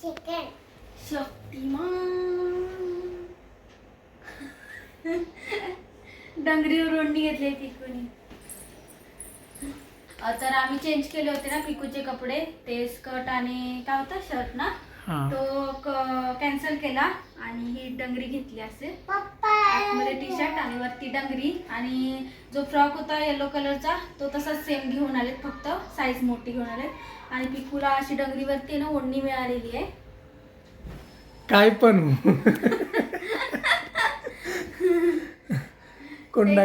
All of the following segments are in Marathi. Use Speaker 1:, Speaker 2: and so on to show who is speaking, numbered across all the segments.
Speaker 1: चिकन
Speaker 2: शक्तिमान डंगरीवर ओढणी घेतली पिकूनी. तर आम्ही चेंज केले होते ना पिकूचे कपडे. ते स्कर्ट आणि काय होता शर्ट ना?
Speaker 3: हा.
Speaker 2: तो कॅन्सल केला आणि ही डंगरी घेतली असे. आतमध्ये टी शर्ट आणि वरती डंगरी आणि जो फ्रॉक होता येलो कलरचा तो तसाच सेम घेऊन आलेत फक्त साईज मोठी घेऊन आलेत. आणि पिकूला अशी डंगरीवरती ना ओढणी मिळालेली आहे.
Speaker 3: काय पण.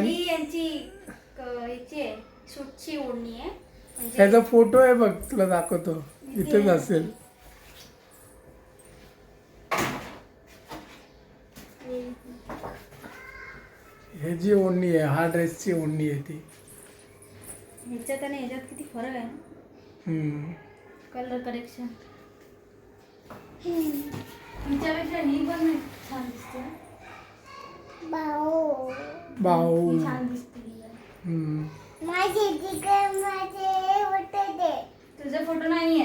Speaker 3: ही
Speaker 2: यांची क- याची आहे सूटची ओढणी आहे. म्हणजे
Speaker 3: त्याचा फोटो आहे बघ तुला दाखवतो. इथेच असेल. हे जी ओढणी आहे हा ड्रेसची ओढणी आहे ती.
Speaker 2: ह्याच्यात आणि ह्याच्यात किती फरक आहे ना?
Speaker 3: हम्म.
Speaker 2: कलर करेक्शन तुमच्यापेक्षा ही पण छान दिसते ना.
Speaker 1: भाऊ
Speaker 3: भाऊ
Speaker 2: ही छान दिसते ही.
Speaker 3: हम्म.
Speaker 1: माझे चिकन माझे होते ते.
Speaker 2: तुझे फोटो नाही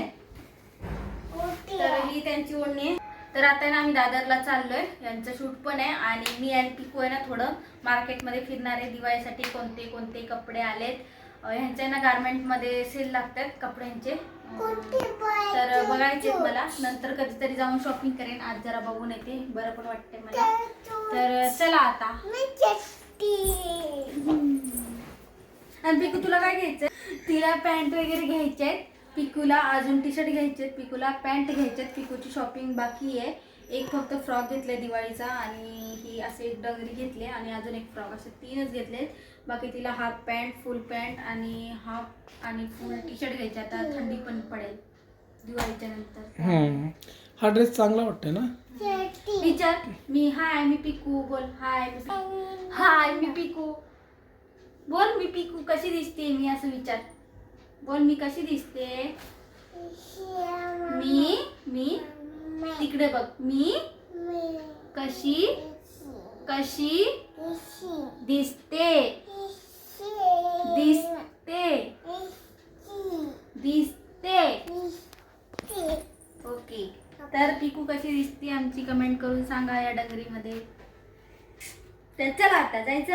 Speaker 1: होते
Speaker 2: तर ही त्यांची ओढणी आहे. तर आता ना आम्ही दादरला चाललोय. यांचं शूट पण आहे. आणि मी आणि पिकू आहे ना थोडं मार्केटमध्ये फिरणार. आहे दिवाळीसाठी कोणते कोणते कपडे आलेत. ह्यांचे ना गारमेंटमध्ये सेल लागतात कपड्यांचे. तर बघायचे मला. नंतर कधीतरी जाऊन शॉपिंग करेन. आज जरा बघून येते. बरं पण वाटते मला. तर चला आता. आणि पिकू तुला काय घ्यायचं तिला पॅन्ट वगैरे घ्यायचे आहेत. पिकूला अजून टी शर्ट घ्यायचे आहेत पिकूला पॅन्ट घ्यायचे आहेत पिकूची शॉपिंग बाकी आहे. एक फक्त फ्रॉक घेतलाय दिवाळीचा आणि ही असे एक डंगरी घेतली आणि अजून एक फ्रॉक असे तीनच घेतले बाकी तिला हाफ पॅन्ट फुल पॅन्ट आणि हाफ आणि फुल टी शर्ट घ्यायचे. आता थंडी पण पडेल दिवाळीच्या नंतर.
Speaker 3: हम्म. हा ड्रेस चांगला वाटतोय ना?
Speaker 2: विचार मी हाय मी पिकू बोल हाय मी पिकू. हाय मी पिकू. बोल मी पिकू कशी दिसते मी असं विचार. बोल मी कशी दिसते? मी मी तिकडे बघ. मी कशी कशी दिसते? दिसते. दिसते. ओके. तर पिकू कशी दिसते आमची कमेंट करून सांगा या डंगरीमध्ये. तर चला आता जायचं.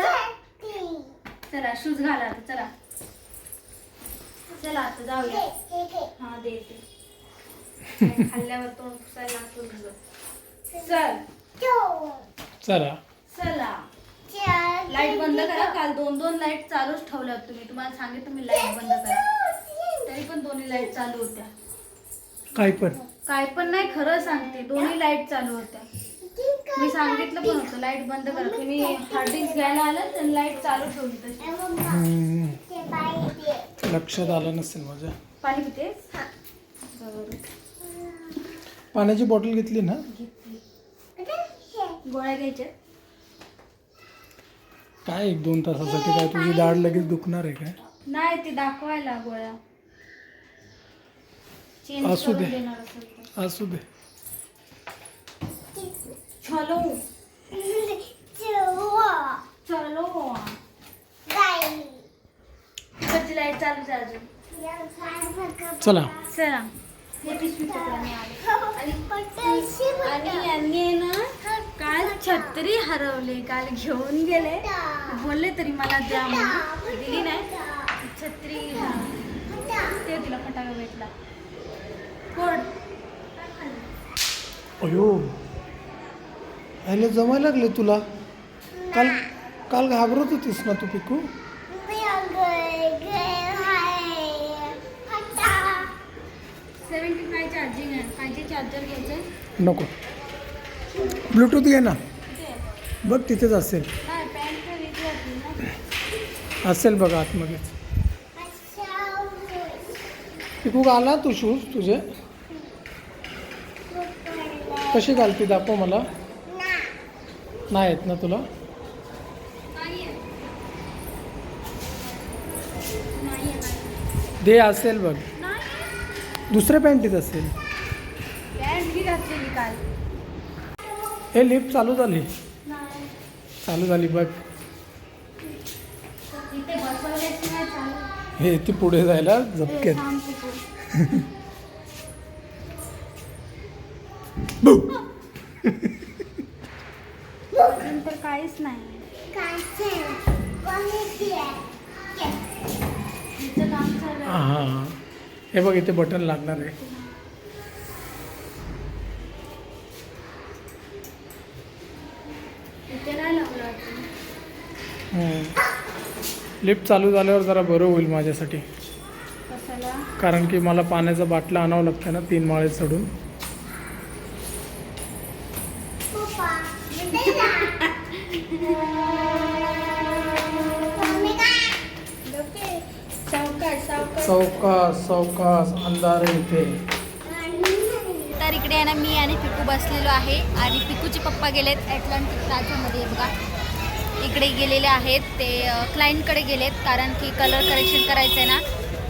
Speaker 2: चला. शूज घाला चला. चला आता जाऊया. हा देते खाल्ल्यावर तोंड पुसायला लागतो चल.
Speaker 3: चला.
Speaker 2: चला. लाइट बंद करा. काल दोन दोन लाइट चालूच ठेवल्या तुम्ही. तुम्हाला सांगितलं मी लाइट बंद करा. तरी पण दोन्ही लाइट चालू होत्या.
Speaker 3: काय पण.
Speaker 2: काय पण नाही खरं सांगते. दोन्ही लाइट चालू होत्या. मी सांगितलं पण होतं लाइट बंद करा. तुम्ही हार्ड डिस्क घ्यायला आलं तर लाइट चालू ठेवली तशी.
Speaker 3: लक्षात आलं नसेल माझ्या.
Speaker 2: पाणी पितेस? बरोबर
Speaker 3: पाण्याची बॉटल घेतली ना?
Speaker 2: गोळ्या घ्यायच्या.
Speaker 3: काय एक दोन तासासाठी काय तुझी दाढ लगेच दुखणार आहे काय?
Speaker 2: नाही ते दाखवायला गोळ्या. चेंज
Speaker 3: असू
Speaker 2: करून
Speaker 3: दे.
Speaker 2: देणार असेल तर.
Speaker 3: असू दे.
Speaker 2: चलो इकडची लाइट चालूच आहे अजून
Speaker 3: चला.
Speaker 2: आणि आणि यांनी आहे ना काल छत्री हरवले काल घेऊन गेले. बोलले तरी मला द्या म्हणून. दिली नाही. छत्री. ते तिला फटाका भेटला. कोण?
Speaker 3: अयो. यायला जमायला लागले तुला. काल काल घाबरत होतीस ना तू पिकू?
Speaker 2: सेवन्टी फाय चार्जिंग आहे? फायची चार्जर घ्यायचं?
Speaker 3: नको. ब्लूटूथ घे ना? बघ तिथेच असेल.
Speaker 2: नाही पॅन्ट तर वेगळी होती ना.
Speaker 3: असेल बघा आतमध्येच पिकू घाला तू शूज तुझे? कशी घालते दाखव मला. नाही येत ना तुला?
Speaker 2: नाही आहे. नाही आहे, नाही
Speaker 3: दे असेल बघ. दुसऱ्या पॅन्टीत असेल. हे लिफ्ट चालू झाली.
Speaker 2: नाही
Speaker 3: चालू झाली बघ. हे ती पुढे जायला झपकेत
Speaker 2: काहीच नाही.
Speaker 3: हां. हे बघ इथे बटन लागणार आहे. लिफ्ट चालू झाल्यावर जरा बरं होईल माझ्यासाठी. कारण की मला पाण्याचा बाटला आणावं लागतं ना तीन माळे चढून. चौकास चौकास अंधारे इथे
Speaker 2: तर इकडे आहे ना मी आणि पिकू बसलेलो आहे आणि पिकूचे पप्पा गेलेत ॲटलांटिक प्लाझामध्ये बघा. इकडे गेलेले आहेत. ते क्लायंटकडे गेलेत कारण की कलर करेक्शन करायचं आहे ना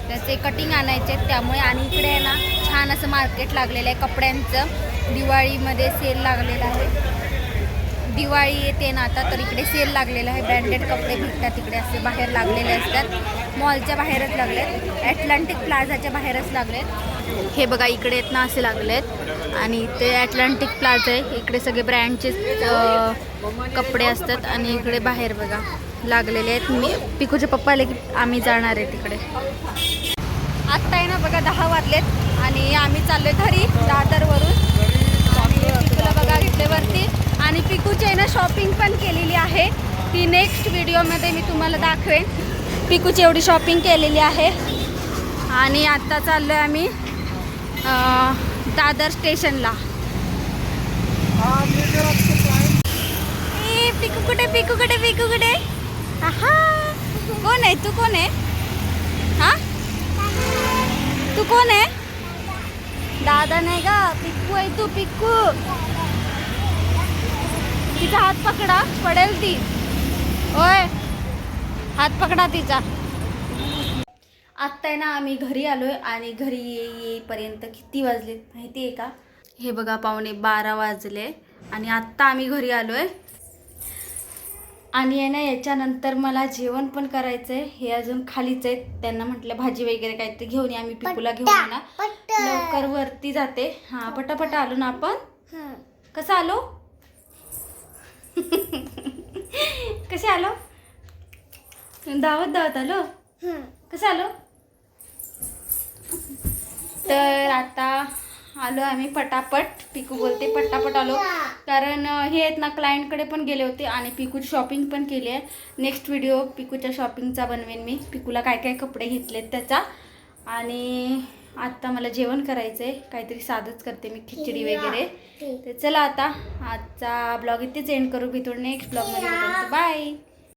Speaker 2: त्याचे कटिंग आणायचे त्यामुळे. आणि इकडे आहे ना छान असं मार्केट लागलेलं आहे कपड्यांचं. दिवाळीमध्ये सेल लागलेला आहे. दिवाळी येते ना आता तर इकडे सेल लागलेला आहे. ब्रँडेड कपडे भेटतात इकडे असे बाहेर लागलेले असतात. मॉलच्या बाहेरच लागलेत. ॲटलांटिक प्लाझाच्या बाहेरच लागलेत. हे बघा इकडे येत ना असे लागलेत. आणि ते ॲटलांटिक प्लाझा आहे. इकडे सगळे ब्रँडचे कपडे असतात. आणि इकडे बाहेर बघा लागलेले आहेत. मी पिकूचे पप्पा आले की आम्ही जाणार आहे तिकडे. आत्ता आहे ना बघा दहा वाजलेत. आणि आम्ही चाललोय घरी दादरवरून. आणि पिकूला बघा घेतले वरती. आणि पिकूची आहे ना शॉपिंग पण केलेली आहे. ती नेक्स्ट व्हिडिओमध्ये मी तुम्हाला दाखवेन. पिकूची एवढी शॉपिंग केलेली आहे. आणि आत्ता चाललो आहे आम्ही दादर स्टेशनला ए, पिकू कुठे पिकू कुठे पिकू कुठे? आहा! कोण आहे? तू कोण आहे? हा? तू कोण आहे? दादा नाही का पिक्कू आहे तू पिक्कू तिचा हात पकडा पडेल ती. होय हात पकडा तिचा. आत्ता आहे ना आम्ही घरी आलोय आणि घरी ये- येईपर्यंत किती वाजले माहिती आहे का? हे बघा पावणे बारा वाजले आणि आत्ता आम्ही घरी आलोय. आणि आहे ना याच्यानंतर मला जेवण पण करायचं आहे हे अजून खालीच आहेत. त्यांना म्हटलं भाजी वगैरे काहीतरी घेऊन या. आम्ही पिकूला घेऊन ये ना. लवकर वरती जाते. हां पटापट आलो ना आपण. कसं आलो? कसे आलो? धावत धावत आलो? कसं आलो? तर आता आलो आम्ही पटापट. पिकू बोलते पटापट आलो. कारण हे आहेत ना क्लायंटकडे पण गेले होते आणि पिकूची शॉपिंग पण केली आहे. नेक्स्ट व्हिडिओ पिकूच्या शॉपिंगचा बनवेन मी. पिकूला काय काय कपडे घेतलेत त्याचा. आणि आत्ता मला जेवण करायचं आहे काहीतरी साधंच करते मी खिचडी वगैरे. तर चला आता आजचा ब्लॉग इथेच एंड करू. भेटू नेक्स्ट ब्लॉगमध्ये बाय